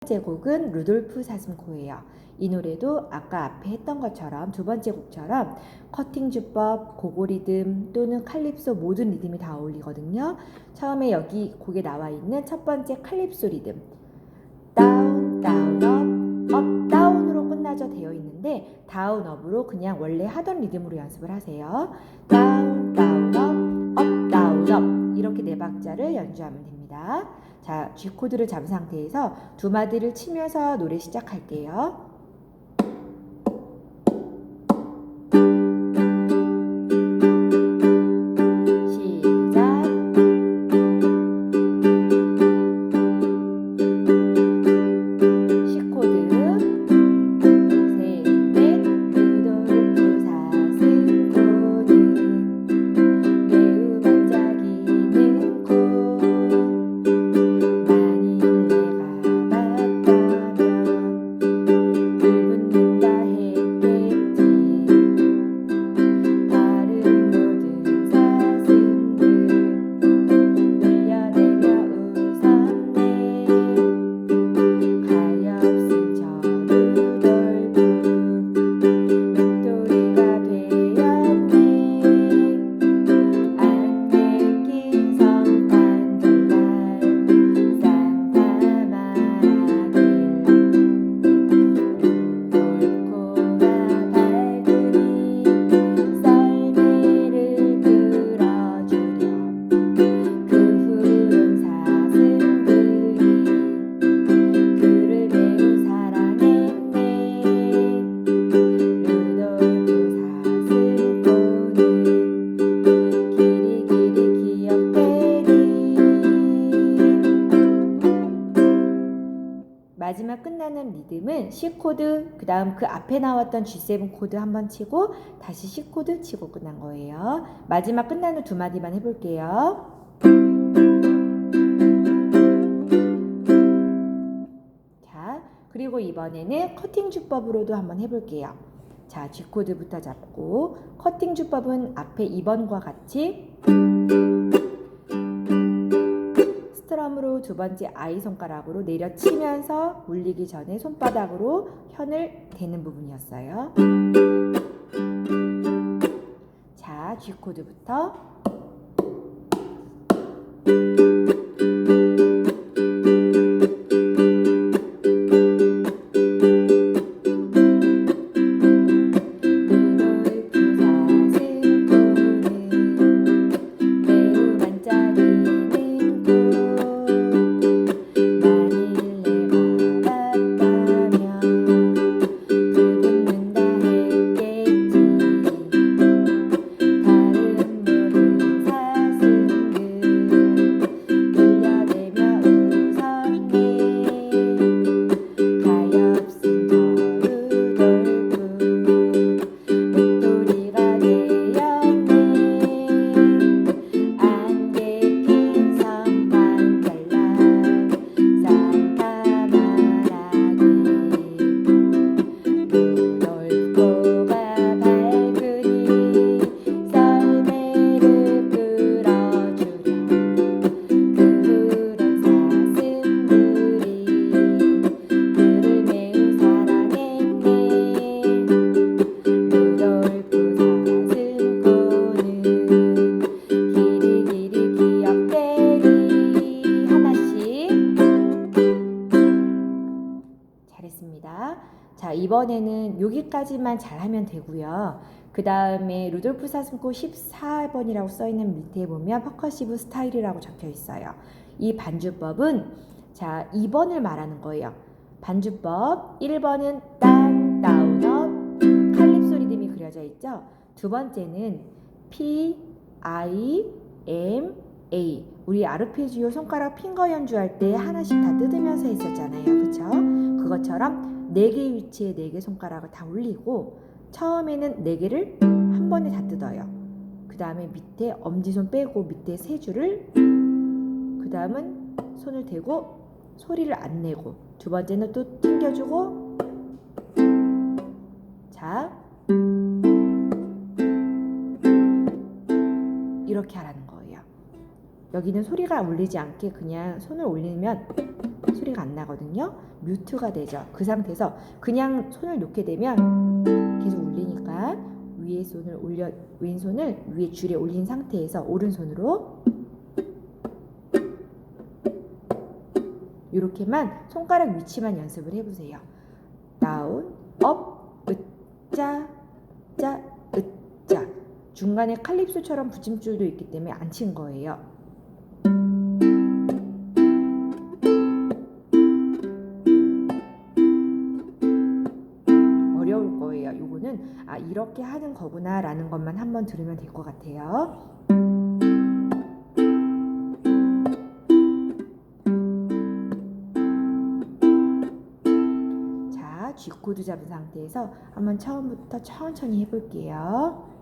번째 곡은 루돌프 사슴코예요. 이 노래도 아까 앞에 했던 것처럼 두 번째 곡처럼 커팅 주법, 고고 리듬 또는 칼립소 모든 리듬이 다 어울리거든요. 처음에 여기 곡에 나와 있는 첫 번째 칼립소 리듬 다운, 다운, 업, 업, 다운으로 끝나져 되어 있는데 다운, 업으로 그냥 원래 하던 리듬으로 연습을 하세요. 다운, 다운, 업, 업, 다운, 업 이렇게 네 박자를 연주하면 됩니다. 자, G 코드를 잡은 상태에서 두 마디를 치면서 노래 시작할게요. C 코드 그 다음 그 앞에 나왔던 G7 코드 한번 치고 다시 C 코드 치고 끝난 거예요. 마지막 끝나는 두 마디만 해볼게요. 자 그리고 이번에는 커팅 주법으로도 한번 해볼게요. 자 G 코드부터 잡고 커팅 주법은 앞에 2번과 같이 스트럼으로 두 번째 아이 손가락으로 내려치면서 울리기 전에 손바닥으로 현을 대는 부분이었어요. 자, G 코드부터 잘했습니다. 자 이번에는 여기까지만 잘하면 되고요. 그 다음에 루돌프 사슴코 14번이라고 써있는 밑에 보면 퍼커시브 스타일이라고 적혀 있어요. 이 반주법은 자 2번을 말하는 거예요. 반주법 1번은 딴, 다운업, 칼립소 리듬이 그려져 있죠. 두 번째는 P, I, M, A. 우리 아르페지오 손가락 핑거 연주할 때 하나씩 다 뜯으면서 했었잖아요. 그쵸? 그것처럼 네개 위치에 네개 손가락을 다 올리고 처음에는 네 개를 한 번에 다 뜯어요. 그 다음에 밑에 엄지손 빼고 밑에 세 줄을 그 다음은 손을 대고 소리를 안 내고 두 번째는 또 튕겨주고 자 이렇게 하라는 거예요. 여기는 소리가 울리지 않게 그냥 손을 올리면 소리가 안 나거든요. 뮤트가 되죠. 그 상태에서 그냥 손을 놓게 되면 계속 울리니까 위에 손을 올려 왼손을 위에 줄에 올린 상태에서 오른손으로 이렇게만 손가락 위치만 연습을 해보세요. 다운, 업, 으짜, 짜, 으짜. 중간에 칼립소처럼 붙임줄도 있기 때문에 안 친 거예요. 이렇게 하는 거구나 라는 것만 한번 들으면 될 것 같아요. 자, G 코드 잡은 상태에서 한번 처음부터 천천히 해볼게요.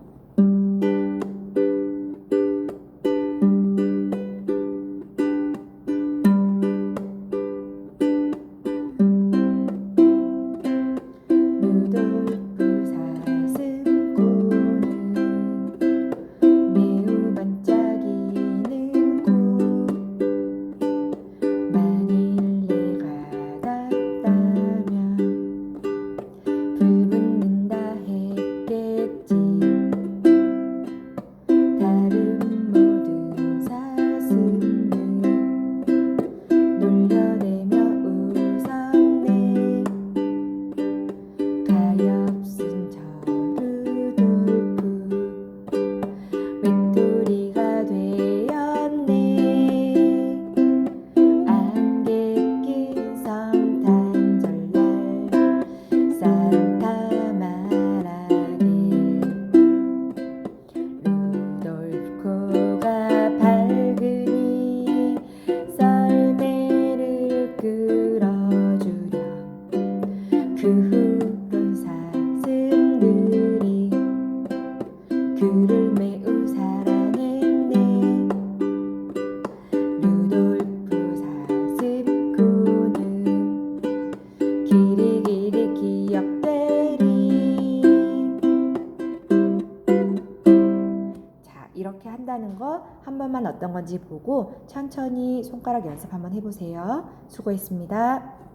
한다는 거 한 번만 어떤 건지 보고 천천히 손가락 연습 한번 해보세요. 수고했습니다